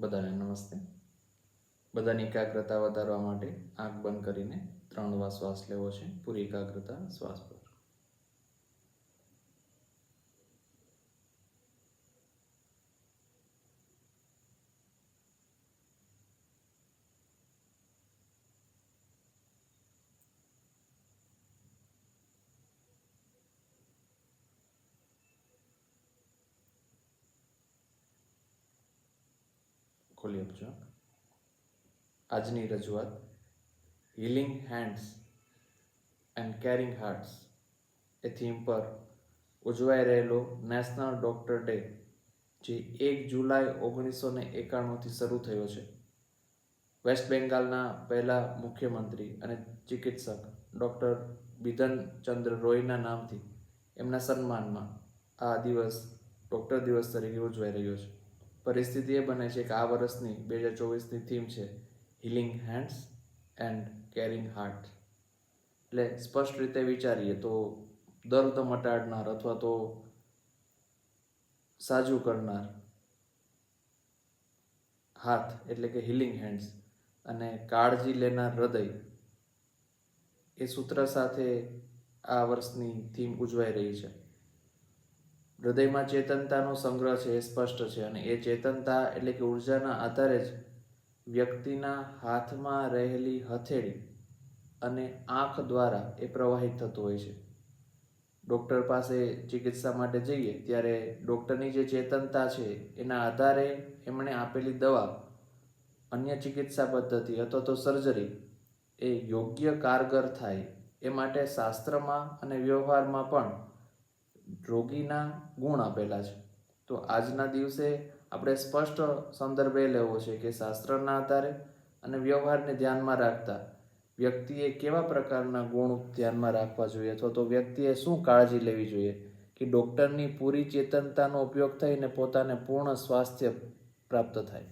બધાને નમસ્તે. બધાની એકાગ્રતા વધારવા માટે આંખ બંધ કરીને ત્રણ વાર શ્વાસ લેવો છે. પૂરી એકાગ્રતા, શ્વાસ પર ખોલી આપજો આજની રજૂઆત healing hands and caring hearts A theme પર ઉજવાઈ રહેલો નેશનલ ડૉક્ટર ડે જે એક જુલાઈ ઓગણીસો ને એકાણુંથી શરૂ થયો છે. વેસ્ટ બેંગાલના પહેલા મુખ્યમંત્રી અને ચિકિત્સક ડૉક્ટર બિધન ચંદ્ર રોયના નામથી એમના સન્માનમાં આ દિવસ ડૉક્ટર દિવસ તરીકે ઉજવાઈ રહ્યો છે. પરિસ્થિતિ એ બને છે કે આ વર્ષની બે હજાર ચોવીસની થીમ છે healing hands and caring heart એટલે સ્પષ્ટ રીતે વિચારીએ તો દર્દ મટાડનાર અથવા તો સાજું કરનાર હાથ એટલે કે હિલિંગ હેન્ડ્સ અને કાળજી લેનાર હૃદય એ સૂત્ર સાથે આ વર્ષની થીમ ઉજવાઈ રહી છે. હૃદયમાં ચેતનતાનો સંગ્રહ છે એ સ્પષ્ટ છે અને એ ચેતનતા એટલે કે ઉર્જાના આધારે જ વ્યક્તિના હાથમાં રહેલી હથેળી અને આંખ દ્વારા એ પ્રવાહિત થતું હોય છે. ડૉક્ટર પાસે ચિકિત્સા માટે જઈએ ત્યારે ડૉક્ટરની જે ચેતનતા છે એના આધારે એમણે આપેલી દવા, અન્ય ચિકિત્સા પદ્ધતિ અથવા તો સર્જરી એ યોગ્ય કારગર થાય એ માટે શાસ્ત્રમાં અને વ્યવહારમાં પણ રોગીના ગુણ આપેલા છે. તો આજના દિવસે આપણે સ્પષ્ટ સંદર્ભ લેવો છે કે શાસ્ત્રના આધારે અને વ્યવહારને ધ્યાનમાં રાખતા વ્યક્તિએ કેવા પ્રકારના ગુણ ધ્યાનમાં રાખવા જોઈએ અથવા તો વ્યક્તિએ શું કાળજી લેવી જોઈએ કે ડૉક્ટરની પૂરી ચેતનતાનો ઉપયોગ થઈને પોતાને પૂર્ણ સ્વાસ્થ્ય પ્રાપ્ત થાય.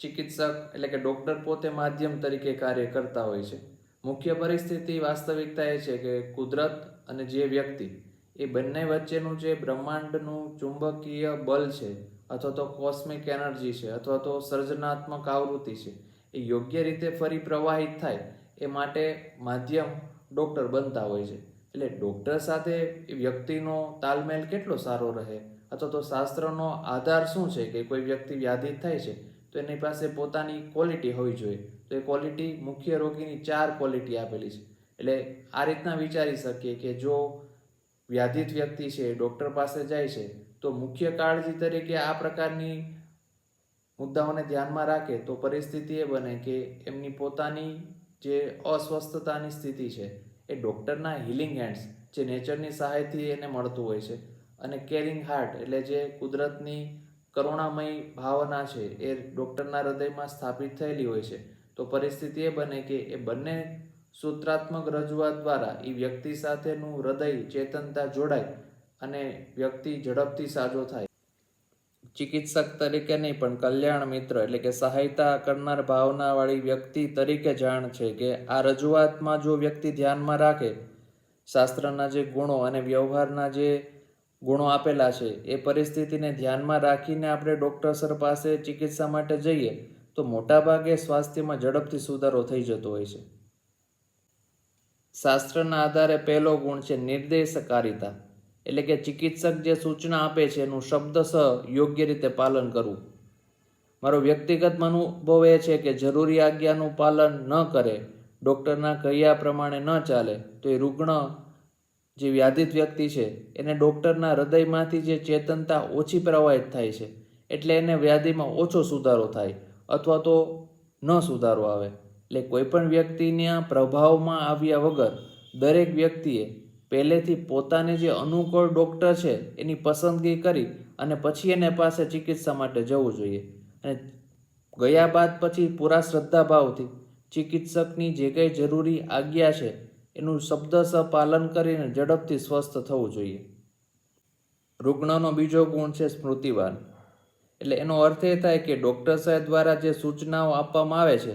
ચિકિત્સક એટલે કે ડૉક્ટર પોતે માધ્યમ તરીકે કાર્ય કરતા હોય છે. મુખ્ય પરિસ્થિતિ વાસ્તવિકતા એ છે કે કુદરત અને જે વ્યક્તિ એ બંને વચ્ચેનું જે બ્રહ્માંડનું ચુંબકીય બલ છે, અથવા તો કોસ્મિક એનર્જી છે, અથવા તો સર્જનાત્મક આવૃત્તિ છે, એ યોગ્ય રીતે ફરી પ્રવાહિત થાય એ માટે માધ્યમ ડૉક્ટર બનતા હોય છે. એટલે ડૉક્ટર સાથે એ વ્યક્તિનો તાલમેલ કેટલો સારો રહે, અથવા તો શાસ્ત્રનો આધાર શું છે કે કોઈ વ્યક્તિ વ્યાધિત થાય છે, તો એની પાસે પોતાની ક્વોલિટી હોવી જોઈએ. તો એ ક્વોલિટી મુખ્ય રોગીની ચાર ક્વોલિટી આપેલી છે. એટલે આ રીતના વિચારી શકીએ કે જો વ્યાધિત વ્યક્તિ છે ડૉક્ટર પાસે જાય છે, તો મુખ્ય કાળજી તરીકે આ પ્રકારની મુદ્દાઓને ધ્યાનમાં રાખે તો પરિસ્થિતિ એ બને કે એમની પોતાની જે અસ્વસ્થતાની સ્થિતિ છે એ ડૉક્ટરના હિલિંગ હેન્ડ્સ જે નેચરની સહાયથી એને મળતું હોય છે. અને કેરિંગ હાર્ટ એટલે જે કુદરતની કરુણામય ભાવના છે એ ડૉક્ટરના હૃદયમાં સ્થાપિત થયેલી હોય છે. તો પરિસ્થિતિ એ બને કે એ બંને સૂત્રાત્મક રજૂઆત દ્વારા એ વ્યક્તિ સાથેનું હૃદય ચેતનતા જોડાય અને વ્યક્તિ ઝડપથી સાજો થાય. ચિકિત્સક તરીકે નહીં, પણ કલ્યાણ મિત્ર એટલે કે સહાયતા કરનાર ભાવનાવાળી વ્યક્તિ તરીકે જાણ છે કે આ રજૂઆતમાં જો વ્યક્તિ ધ્યાનમાં રાખે, શાસ્ત્રના જે ગુણો અને વ્યવહારના જે ગુણો આપેલા છે, એ પરિસ્થિતિને ધ્યાનમાં રાખીને આપણે ડૉક્ટર સર પાસે ચિકિત્સા માટે જઈએ, તો મોટાભાગે સ્વાસ્થ્યમાં ઝડપથી સુધારો થઈ જતો હોય છે. શાસ્ત્રના આધારે પહેલો ગુણ છે નિર્દેશકારિતા. એટલે કે ચિકિત્સક જે સૂચના આપે છે એનું શબ્દશ યોગ્ય રીતે પાલન કરવું. મારો વ્યક્તિગત અનુભવ એ છે કે જરૂરી આજ્ઞાનું પાલન ન કરે, ડૉક્ટરના કહ્યા પ્રમાણે ન ચાલે, તો એ રૂગ્ણ જે વ્યાધિત વ્યક્તિ છે, એને ડૉક્ટરના હૃદયમાંથી જે ચેતનતા ઓછી પ્રવાહિત થાય છે, એટલે એને વ્યાધિમાં ઓછો સુધારો થાય, અથવા તો ન સુધારો આવે. એટલે કોઈપણ વ્યક્તિના પ્રભાવમાં આવ્યા વગર દરેક વ્યક્તિએ પહેલેથી પોતાને જે અનુકૂળ ડૉક્ટર છે એની પસંદગી કરી અને પછી એને પાસે ચિકિત્સા માટે જવું જોઈએ. અને ગયા બાદ પછી પૂરા શ્રદ્ધાભાવથી ચિકિત્સકની જે કંઈ જરૂરી આજ્ઞા છે એનું શબ્દશ પાલન કરીને ઝડપથી સ્વસ્થ થવું જોઈએ. રૂગ્ણનો બીજો ગુણ છે સ્મૃતિવાન એટલે એનો અર્થ એ થાય કે ડૉક્ટર સાહેબ દ્વારા જે સૂચનાઓ આપવામાં આવે છે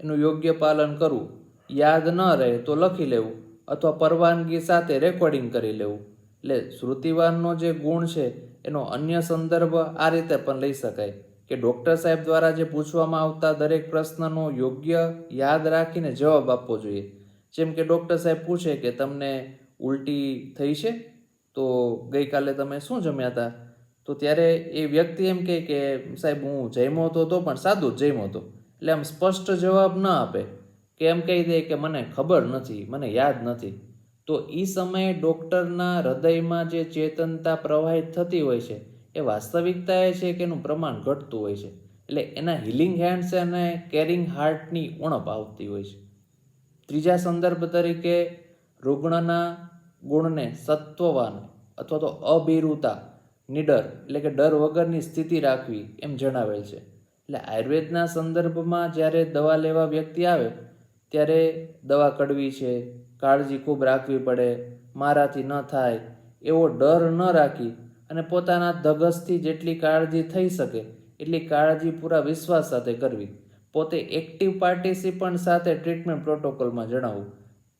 એનું યોગ્ય પાલન કરવું યાદ ન રહે તો લખી લેવું અથવા પરવાનગી સાથે રેકોર્ડિંગ કરી લેવું. એટલે શ્રુતિવાનનો જે ગુણ છે, એનો અન્ય સંદર્ભ આ રીતે પણ લઈ શકાય કે ડૉક્ટર સાહેબ દ્વારા જે પૂછવામાં આવતા દરેક પ્રશ્નનો યોગ્ય યાદ રાખીને જવાબ આપવો જોઈએ. જેમ કે ડૉક્ટર સાહેબ પૂછે કે તમને ઉલટી થઈ છે? તો ગઈકાલે તમે શું જમ્યા હતા તો ત્યારે એ વ્યક્તિ એમ કહે કે સાહેબ હું જમ્યો તો તો પણ સાદું જ જમ્યો હતો. એટલે આમ સ્પષ્ટ જવાબ ન આપે. કે એમ કહી દે કે મને ખબર નથી, મને યાદ નથી. તો એ સમયે ડૉક્ટરના હૃદયમાં જે ચેતનતા પ્રવાહિત થતી હોય છે, એ વાસ્તવિકતા એ છે કે એનું પ્રમાણ ઘટતું હોય છે. એટલે એના હિલિંગ હેન્ડ્સ અને કેરિંગ હાર્ટની ઉણપ આવતી હોય છે. ત્રીજા સંદર્ભ તરીકે રુગ્ણના ગુણને સત્વવાન અથવા તો અભિરુતા, નિડર, એટલે કે ડર વગરની સ્થિતિ રાખવી એમ જણાવેલ છે. એટલે આયુર્વેદના સંદર્ભમાં જ્યારે દવા લેવા વ્યક્તિ આવે, ત્યારે દવા કડવી છે, કાળજી ખૂબ રાખવી પડે, મારાથી ન થાય, એવો ડર ન રાખી અને પોતાના ધગસથી જેટલી કાળજી થઈ શકે, એટલી કાળજી પૂરા વિશ્વાસ સાથે કરવી. પોતે એક્ટિવ પાર્ટિસિપન્ટ સાથે ટ્રીટમેન્ટ પ્રોટોકોલમાં જણાવવું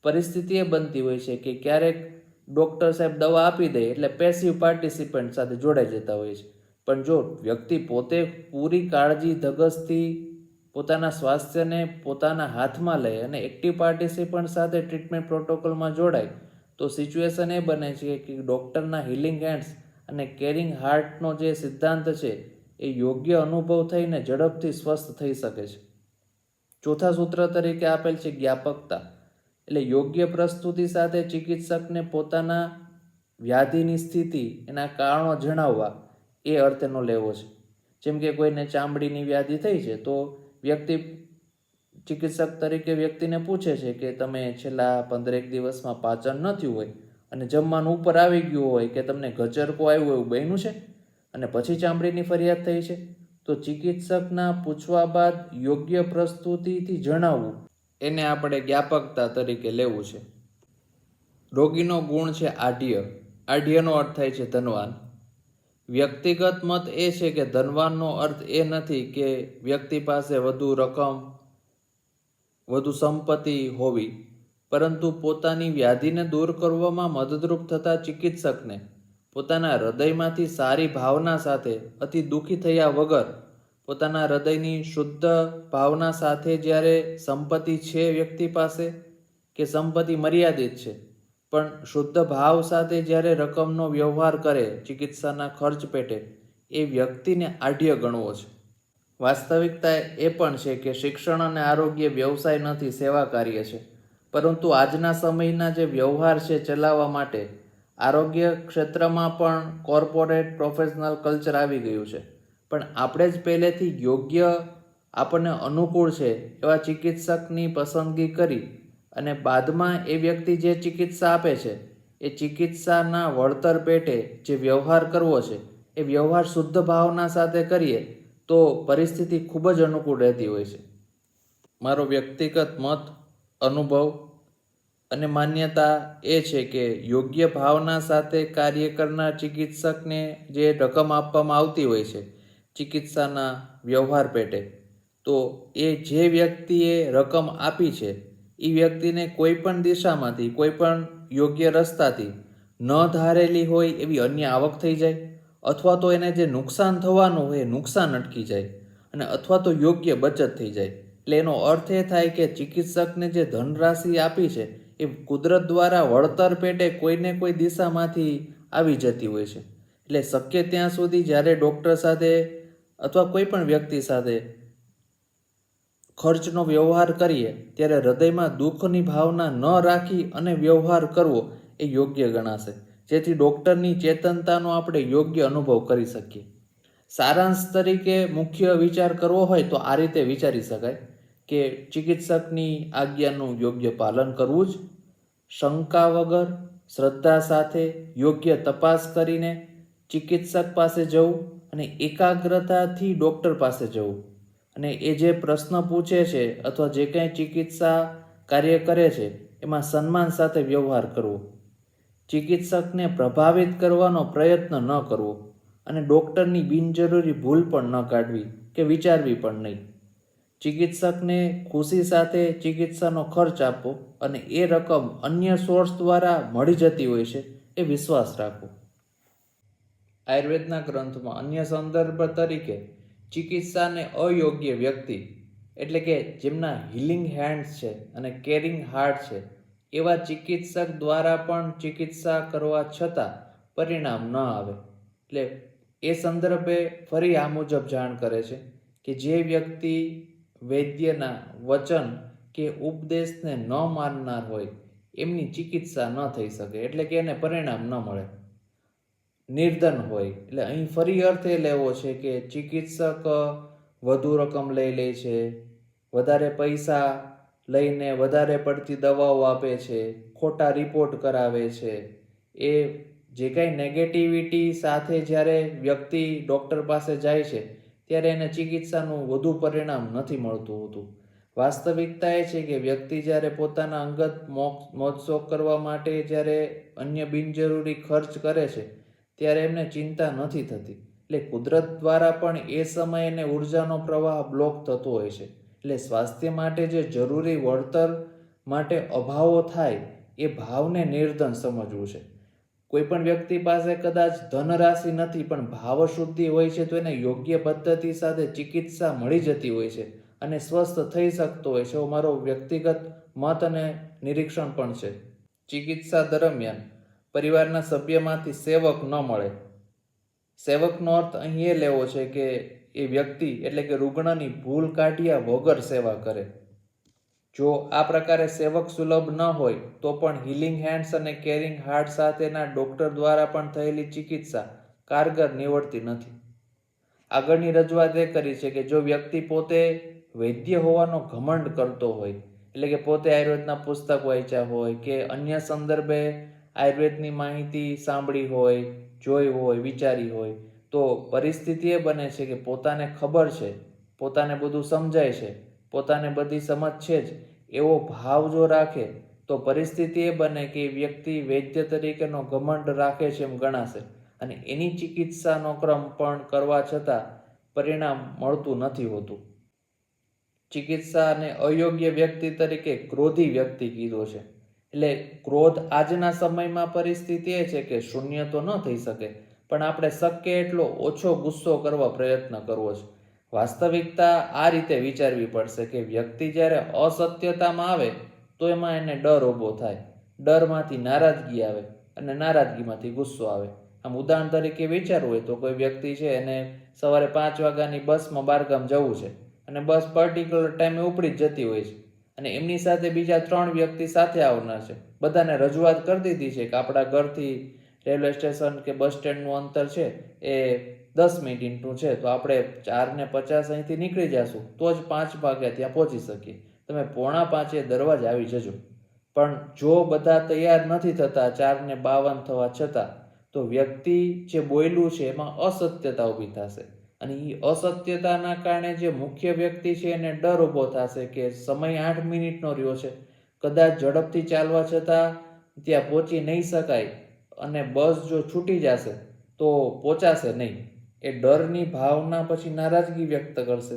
પરિસ્થિતિ એ બનતી હોય છે કે ક્યારેક ડૉક્ટર સાહેબ દવા આપી દે એટલે પેસિવ પાર્ટિસિપન્ટ સાથે જોડાઈ જતા હોય છે. પણ જો વ્યક્તિ પોતે પૂરી કાળજી ધગસથી પોતાના સ્વાસ્થ્યને પોતાના હાથમાં લે અને એક્ટિવ પાર્ટિસિપન્ટ સાથે ટ્રીટમેન્ટ પ્રોટોકોલમાં જોડાય, તો સિચ્યુએશન એ બને છે કે ડૉક્ટરના હિલિંગ હેન્ડ્સ અને કેરિંગ હાર્ટનો જે સિદ્ધાંત છે, એ યોગ્ય અનુભવ થઈને ઝડપથી સ્વસ્થ થઈ શકે છે. ચોથા સૂત્ર તરીકે આપેલ છે જ્ઞાપકતા. એટલે યોગ્ય પ્રસ્તુતિ સાથે ચિકિત્સકને પોતાના વ્યાધિની સ્થિતિ એના કારણો જણાવવા. એ અર્થનો લેવો છે. જેમ કે કોઈને ચામડીની વ્યાધિ થઈ છે, તો વ્યક્તિ ચિકિત્સક તરીકે વ્યક્તિને પૂછે છે કે તમે છેલ્લા પંદરેક દિવસમાં પાચન ન થયું હોય અને જમવાનું ઉપર આવી ગયું હોય કે તમને ગચરકો આવ્યું એવું બન્યું છે અને પછી ચામડીની ફરિયાદ થઈ છે, તો ચિકિત્સકના પૂછવા બાદ યોગ્ય પ્રસ્તુતિથી જણાવવું એને આપણે જ્ઞાપકતા તરીકે લેવું છે. રોગીનો ગુણ છે આઢ્ય આઢ્યનો અર્થ થાય છે ધનવાન. વ્યક્તિગત મત એ છે કે ધનવાનનો અર્થ એ નથી કે વ્યક્તિ પાસે વધુ રકમ, વધુ સંપત્તિ હોવી, પરંતુ પોતાની વ્યાધિને દૂર કરવામાં મદદરૂપ થતા ચિકિત્સકને, પોતાના હૃદયમાંથી સારી ભાવના સાથે અતિ દુઃખી થયા વગર, પોતાના હૃદયની શુદ્ધ ભાવના સાથે જ્યારે સંપત્તિ છે વ્યક્તિ પાસે, કે સંપત્તિ મર્યાદિત છે? પણ શુદ્ધ ભાવ સાથે જ્યારે રકમનો વ્યવહાર કરે ચિકિત્સાના ખર્ચ પેટે, એ વ્યક્તિને આઢ્ય ગણવો છે. વાસ્તવિકતા એ પણ છે કે શિક્ષણ અને આરોગ્ય વ્યવસાય નથી, સેવા કાર્ય છે. પરંતુ આજના સમયના જે વ્યવહાર છે ચલાવવા માટે, આરોગ્ય ક્ષેત્રમાં પણ કોર્પોરેટ પ્રોફેશનલ કલ્ચર આવી ગયું છે. પણ આપણે જ પહેલેથી યોગ્ય, આપણને અનુકૂળ છે એવા ચિકિત્સકની પસંદગી કરી અને બાદમાં એ વ્યક્તિ જે ચિકિત્સા આપે છે, એ ચિકિત્સાના વળતર પેટે જે વ્યવહાર કરવો છે, એ વ્યવહાર શુદ્ધ ભાવના સાથે કરીએ તો પરિસ્થિતિ ખૂબ જ અનુકૂળ રહેતી હોય છે. મારો વ્યક્તિગત મત, અનુભવ અને માન્યતા એ છે કે યોગ્ય ભાવના સાથે કાર્ય કરનાર ચિકિત્સકને જે રકમ આપવામાં આવતી હોય છે, ચિકિત્સાના વ્યવહાર પેટે, તો એ જે વ્યક્તિએ રકમ આપી છે એ વ્યક્તિને કોઈ પણ દિશામાંથી કોઈ પણ યોગ્ય રસ્તાથી ન ધારેલી હોય એવી અન્ય આવક થઈ જાય, અથવા તો એને જે નુકસાન થવાનું હોય એ નુકસાન અટકી જાય, અને અથવા તો યોગ્ય બચત થઈ જાય. એટલે એનો અર્થ એ થાય કે ચિકિત્સકને જે ધનરાશિ આપી છે, એ કુદરત દ્વારા વળતર પેટે કોઈને કોઈ દિશામાંથી આવી જતી હોય છે. એટલે શક્ય ત્યાં સુધી જ્યારે ડૉક્ટર સાથે અથવા કોઈ પણ વ્યક્તિ સાથે ખર્ચનો વ્યવહાર કરીએ ત્યારે હૃદયમાં દુઃખની ભાવના ન રાખી અને વ્યવહાર કરવો એ યોગ્ય ગણાશે. જેથી ડૉક્ટરની ચેતનતાનો આપણે યોગ્ય અનુભવ કરી શકીએ. સારાંશ તરીકે મુખ્ય વિચાર કરવો હોય તો આ રીતે વિચારી શકાય કે ચિકિત્સકની આજ્ઞાનું યોગ્ય પાલન કરવું જ, શંકા વગર, શ્રદ્ધા સાથે યોગ્ય તપાસ કરીને ચિકિત્સક પાસે જવું અને એકાગ્રતાથી ડૉક્ટર પાસે જવું. અને એ જે પ્રશ્ન પૂછે છે અથવા જે કંઈ ચિકિત્સા કાર્ય કરે છે, એમાં સન્માન સાથે વ્યવહાર કરવો. ચિકિત્સકને પ્રભાવિત કરવાનો પ્રયત્ન ન કરવો અને ડૉક્ટરની બિનજરૂરી ભૂલ પણ ન કાઢવી કે વિચારવી પણ નહીં. ચિકિત્સકને ખુશી સાથે ચિકિત્સાનો ખર્ચ આપો અને એ રકમ અન્ય સોર્સ દ્વારા મળી જતી હોય છે એ વિશ્વાસ રાખો આયુર્વેદના ગ્રંથમાં અન્ય સંદર્ભ તરીકે ચિકિત્સાને અયોગ્ય વ્યક્તિ એટલે કે જેમના હિલિંગ હેન્ડ્સ છે અને કેરિંગ હાર્ટ છે, એવા ચિકિત્સક દ્વારા પણ ચિકિત્સા કરવા છતાં પરિણામ ન આવે. એટલે એ સંદર્ભે ફરી આ મુજબ જાણ કરે છે કે જે વ્યક્તિ વૈદ્યના વચન કે ઉપદેશને ન માનનાર હોય, એમની ચિકિત્સા ન થઈ શકે એટલે કે એને પરિણામ ન મળે. નિર્ધન હોય. એટલે અહીં ફરી અર્થ એ લેવો છે કે ચિકિત્સક વધુ રકમ લઈ લે છે, વધારે પૈસા લઈને વધારે પડતી દવાઓ આપે છે, ખોટા રિપોર્ટ કરાવે છે. એ જે કાંઈ નેગેટિવિટી સાથે જ્યારે વ્યક્તિ ડૉક્ટર પાસે જાય છે, ત્યારે એને ચિકિત્સાનું વધુ પરિણામ નથી મળતું હોતું. વાસ્તવિકતા એ છે કે વ્યક્તિ જ્યારે પોતાના અંગત મોક, મોજશોખ કરવા માટે જ્યારે અન્ય બિનજરૂરી ખર્ચ કરે છે ત્યારે એમને ચિંતા નથી થતી. એટલે કુદરત દ્વારા પણ એ સમયે એને ઉર્જાનો પ્રવાહ બ્લોક થતો હોય છે. એટલે સ્વાસ્થ્ય માટે જે જરૂરી વળતર માટે અભાવો થાય, એ ભાવને નિર્ધન સમજવું છે. કોઈ પણ વ્યક્તિ પાસે કદાચ ધનરાશિ નથી, પણ ભાવ શુદ્ધિ હોય છે, તો એને યોગ્ય પદ્ધતિ સાથે ચિકિત્સા મળી જતી હોય છે અને સ્વસ્થ થઈ શકતો હોય છે. એવો મારો વ્યક્તિગત મત અને નિરીક્ષણ પણ છે. ચિકિત્સા દરમિયાન પરિવારના સભ્યમાંથી સેવક ન મળે. સેવકનો અર્થ અહીં એ લેવો છે કે એ વ્યક્તિ એટલે કે રૂગ્ણની ભૂલ કાઢ્યા વગર સેવા કરે. જો આ પ્રકારે સેવક સુલભ ન હોય, તો પણ હિલિંગ હેન્ડ્સ અને કેરિંગ હાર્ટ સાથેના ડોક્ટર દ્વારા પણ થયેલી ચિકિત્સા કારગર નીવડતી નથી. આગળની રજૂઆત એ કરી છે કે જો વ્યક્તિ પોતે વૈદ્ય હોવાનો ઘમંડ કરતો હોય, એટલે કે પોતે આયુર્વેદના પુસ્તક વાંચ્યા હોય કે અન્ય સંદર્ભે આયુર્વેદની માહિતી સાંભળી હોય, જોઈ હોય, વિચારી હોય, તો પરિસ્થિતિ એ બને છે કે પોતાને ખબર છે, પોતાને બધું સમજાય છે, પોતાને બધી સમજ છે જ. એવો ભાવ જો રાખે, તો પરિસ્થિતિ એ બને કે વ્યક્તિ વૈદ્ય તરીકેનો ઘમંડ રાખે છે એમ ગણાશે. અને એની ચિકિત્સાનો ક્રમ પણ કરવા છતાં પરિણામ મળતું નથી હોતું. ચિકિત્સા અને અયોગ્ય વ્યક્તિ તરીકે ક્રોધી વ્યક્તિ કીધો છે. એટલે ક્રોધ આજના સમયમાં પરિસ્થિતિ એ છે કે શૂન્ય તો ન થઈ શકે, પણ આપણે શક્ય એટલો ઓછો ગુસ્સો કરવા પ્રયત્ન કરવો છે. વાસ્તવિકતા આ રીતે વિચારવી પડશે કે વ્યક્તિ જ્યારે અસત્યતામાં આવે, તો એમાં એને ડર ઊભો થાય, ડરમાંથી નારાજગી આવે અને નારાજગીમાંથી ગુસ્સો આવે. આમ ઉદાહરણ તરીકે વિચારવું હોય તો કોઈ વ્યક્તિ છે એને સવારે પાંચ વાગ્યાની બસમાં બારગામ જવું છે અને બસ પર્ટિક્યુલર ટાઈમે ઉપડી જ જતી હોય છે. અને એમની સાથે બીજા ત્રણ વ્યક્તિ સાથે આવનાર છે. બધાને રજૂઆત કરી દીધી છે કે આપણા ઘરથી રેલવે સ્ટેશન કે બસ સ્ટેન્ડનું અંતર છે એ દસ મિનિટનું છે. તો આપણે ચાર ને પચાસ અહીંથી નીકળી જશું. તો જ પાંચ વાગ્યા ત્યાં પહોંચી શકીએ. તમે પોણા પાંચે દરવાજ આવી જજો. પણ જો બધા તૈયાર નથી થતા, ચાર ને બાવન થવા છતાં, તો વ્યક્તિ જે બોયલું છે એમાં અસત્યતા ઊભી થશે. અને એ અસત્યતાના કારણે જે મુખ્ય વ્યક્તિ છે એને ડર ઊભો થશે કે સમય આઠ મિનિટનો રહ્યો છે. કદાચ ઝડપથી ચાલવા છતાં ત્યાં પહોંચી નહીં શકાય અને બસ જો છૂટી જશે તો પહોંચાશે નહીં. એ ડરની ભાવના પછી નારાજગી વ્યક્ત કરશે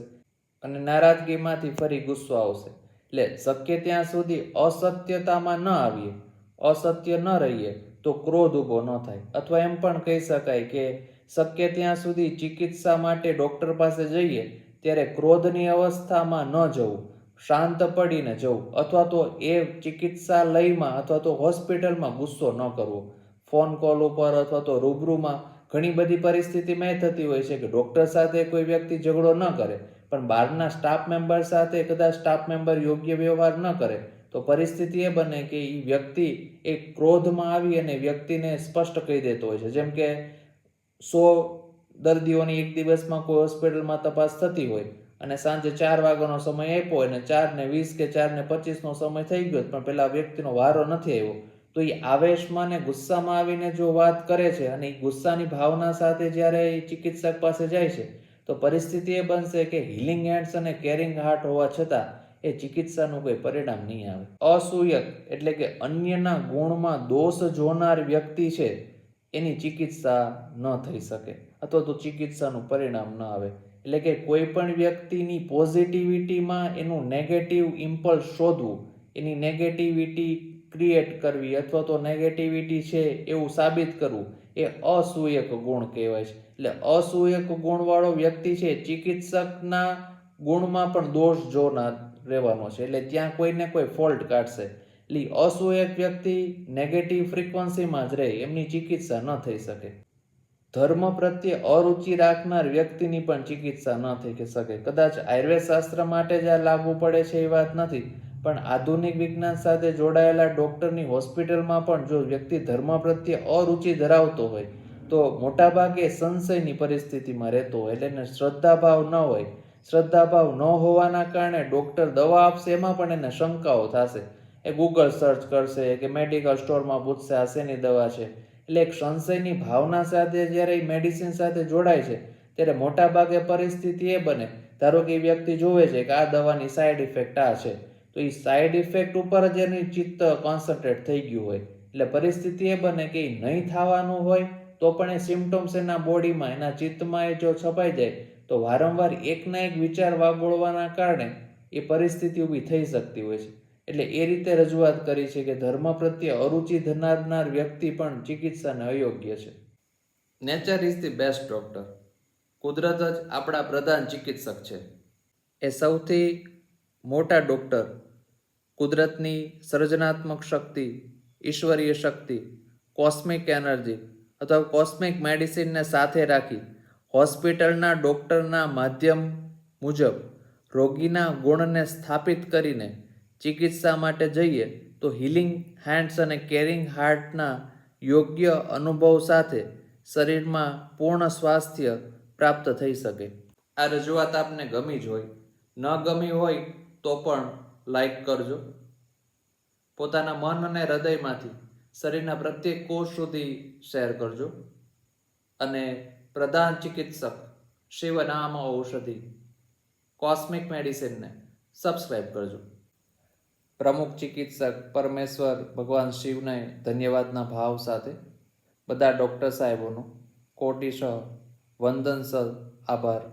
અને નારાજગીમાંથી ફરી ગુસ્સો આવશે. એટલે શક્ય ત્યાં સુધી અસત્યતામાં ન આવીએ. અસત્ય ન રહીએ તો ક્રોધ ઊભો ન થાય. અથવા એમ પણ કહી શકાય કે શક્ય ત્યાં સુધી ચિકિત્સા માટે ડૉક્ટર પાસે જઈએ ત્યારે ક્રોધની અવસ્થામાં ન જવું, શાંત પડીને જવું અથવા તો એ ચિકિત્સાલયમાં અથવા તો હોસ્પિટલમાં ગુસ્સો ન કરવો. ફોન કોલ ઉપર અથવા તો રૂબરૂમાં ઘણી બધી પરિસ્થિતિમાં એ થતી હોય છે કે ડૉક્ટર સાથે કોઈ વ્યક્તિ ઝઘડો ન કરે, પણ બહારના સ્ટાફ મેમ્બર સાથે કદાચ સ્ટાફ મેમ્બર યોગ્ય વ્યવહાર ન કરે, તો પરિસ્થિતિ એ બને કે એ વ્યક્તિ એ ક્રોધમાં આવી અને વ્યક્તિને સ્પષ્ટ કહી દેતો હોય છે. જેમ કે સો દર્દીઓની એક દિવસમાં કોઈ હોસ્પિટલમાં તપાસ થતી હોય અને સાંજે ચાર વાગ્યાનો સમય આપ્યો અને ચારને વીસ કે ચાર ને પચીસનો સમય થઈ ગયો પણ પેલા વ્યક્તિનો વારો નથી આવ્યો, તો એ આવેશમાં ને ગુસ્સામાં આવીને જો વાત કરે છે અને એ ગુસ્સાની ભાવના સાથે જ્યારે એ ચિકિત્સક પાસે જાય છે, તો પરિસ્થિતિ એ બનશે કે હિલિંગ હેન્ડ્સ અને કેરિંગ હાર્ટ હોવા છતાં એ ચિકિત્સાનું કોઈ પરિણામ નહીં આવે. અસૂયક એટલે કે અન્યના ગુણમાં દોષ જોનાર વ્યક્તિ છે એની ચિકિત્સા ન થઈ શકે અથવા તો ચિકિત્સાનું પરિણામ ન આવે. એટલે કે કોઈ પણ વ્યક્તિની પોઝિટિવિટીમાં એનું નેગેટિવ ઇમ્પલ્સ શોધવું, એની નેગેટિવિટી ક્રિએટ કરવી અથવા તો નેગેટિવિટી છે એવું સાબિત કરવું, એ અસૂયક ગુણ કહેવાય છે. એટલે અસૂયક ગુણવાળો વ્યક્તિ છે ચિકિત્સકના ગુણમાં પણ દોષ જોનાર રહેવાનો છે. એટલે ત્યાં કોઈને કોઈ ફોલ્ટ કાઢશે. એટલે ઈ એક વ્યક્તિ નેગેટિવ ફ્રિકવન્સીમાં જ રહે, એમની ચિકિત્સા ન થઈ શકે. ધર્મ પ્રત્યે અરુચિ રાખનાર વ્યક્તિની પણ ચિકિત્સા ન થઈ શકે. કદાચ આયુર્વેદ શાસ્ત્ર માટે જ આ લાગુ પડે છે એ વાત નથી, પણ આધુનિક વિજ્ઞાન સાથે જોડાયેલા ડૉક્ટરની હોસ્પિટલમાં પણ જો વ્યક્તિ ધર્મ પ્રત્યે અરુચિ ધરાવતો હોય, તો મોટાભાગે સંશયની પરિસ્થિતિમાં રહેતો હોય, એટલે એને શ્રદ્ધાભાવ ન હોય. શ્રદ્ધાભાવ ન હોવાના કારણે ડૉક્ટર દવા આપશે એમાં પણ એને શંકાઓ થશે. એ ગૂગલ સર્ચ કરશે કે મેડિકલ સ્ટોરમાં પૂછશે આ શેની દવા છે. એટલે એક સંશયની ભાવના સાથે જ્યારે એ મેડિસિન સાથે જોડાય છે, ત્યારે મોટાભાગે પરિસ્થિતિ એ બને. ધારો કે એ વ્યક્તિ જોવે છે કે આ દવાની સાઈડ ઇફેક્ટ આ છે, તો એ સાઈડ ઇફેક્ટ ઉપર જ એની ચિત્ત કોન્સન્ટ્રેટ થઈ ગયું હોય. એટલે પરિસ્થિતિ એ બને કે એ નહીં થવાનું હોય, તો પણ એ સિમ્ટમ્સ એના બોડીમાં એના ચિત્તમાં એ જો છપાઈ જાય, તો વારંવાર એકના એક વિચાર વાગોળવાના કારણે એ પરિસ્થિતિ ઊભી થઈ શકતી હોય છે. એટલે એ રીતે રજૂઆત કરી છે કે ધર્મ પ્રત્યે અરુચિ ધરાવનાર વ્યક્તિ પણ ચિકિત્સાને અયોગ્ય છે. Nature is the best doctor કુદરત જ આપણા પ્રધાન ચિકિત્સક છે. એ સૌથી મોટા ડોક્ટર કુદરતની સર્જનાત્મક શક્તિ ઈશ્વરીય શક્તિ કોસ્મિક એનર્જી અથવા કોસ્મિક મેડિસિનને સાથે રાખી હોસ્પિટલના ડોક્ટરના માધ્યમ મુજબ રોગીના ગુણને સ્થાપિત કરીને ચિકિત્સા માટે જઈએ તો હિલિંગ હેન્ડ્સ અને કેરિંગ હાર્ટના યોગ્ય અનુભવ સાથે શરીરમાં પૂર્ણ સ્વાસ્થ્ય પ્રાપ્ત થઈ શકે. આ રજૂઆત આપને ગમી જ હોય. ન ગમી હોય તો પણ લાઈક કરજો. પોતાના મન અને હૃદયમાંથી શરીરના પ્રત્યેક કોષ સુધી શેર કરજો. અને પ્રધાન ચિકિત્સક શિવનામ ઔષધિ કોસ્મિક મેડિસિનને સબસ્ક્રાઈબ કરજો. પ્રમુખ ચિકિત્સક પરમેશ્વર ભગવાન શિવને ધન્યવાદના ભાવ સાથે બધા ડૉક્ટર સાહેબોનો કોટિશ વંદનસર આભાર.